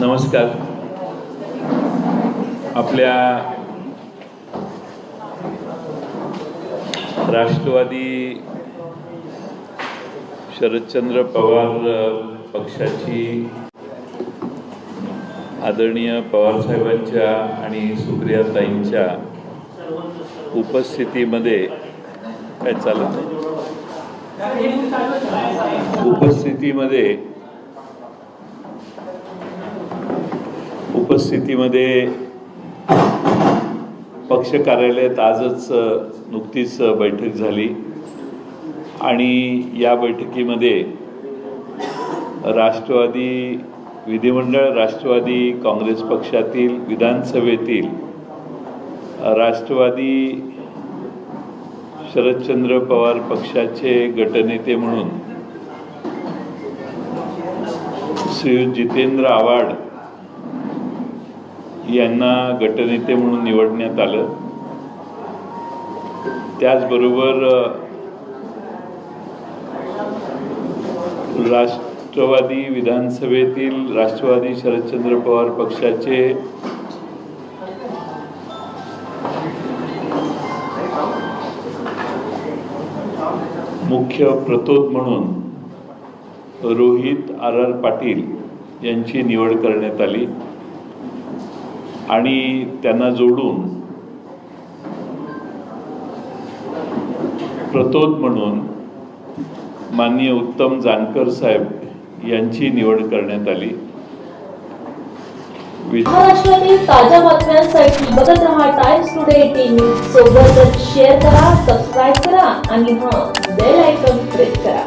नमस्कार. आपल्या राष्ट्रवादी शरदचंद्र पवार पक्षाची आदरणीय पवारसाहेबांच्या आणि सुप्रियाताईंच्या उपस्थितीमध्ये काय चालत उपस्थितीमध्ये उपस्थितीमध्ये पक्ष कार्यालयात आजच नुकतीच बैठक झाली. आणि या बैठकीमध्ये राष्ट्रवादी विधिमंडळ राष्ट्रवादी काँग्रेस पक्षातील विधानसभेतील राष्ट्रवादी शरदचंद्र पवार पक्षाचे गटनेते म्हणून श्रीयुत जितेंद्र आव्हाड यांना गटनेते म्हणून निवडण्यात आलं. त्याचबरोबर राष्ट्रवादी विधानसभेतील राष्ट्रवादी शरदचंद्र पवार पक्षाचे मुख्य प्रतोद म्हणून रोहित आर आर पाटील यांची निवड करण्यात आली. आणि त्यांना जोडून प्रतोद म्हणून माननीय उत्तम जानकर साहेब यांची निवड करण्यात आली. महाराष्ट्रातील ताज्या बातम्यांसाठी बघत रहा टाइम्स टुडे टीम सोबतच शेअर करा सबस्क्राईब करा आणि हां बेल आयकॉन प्रेस करा.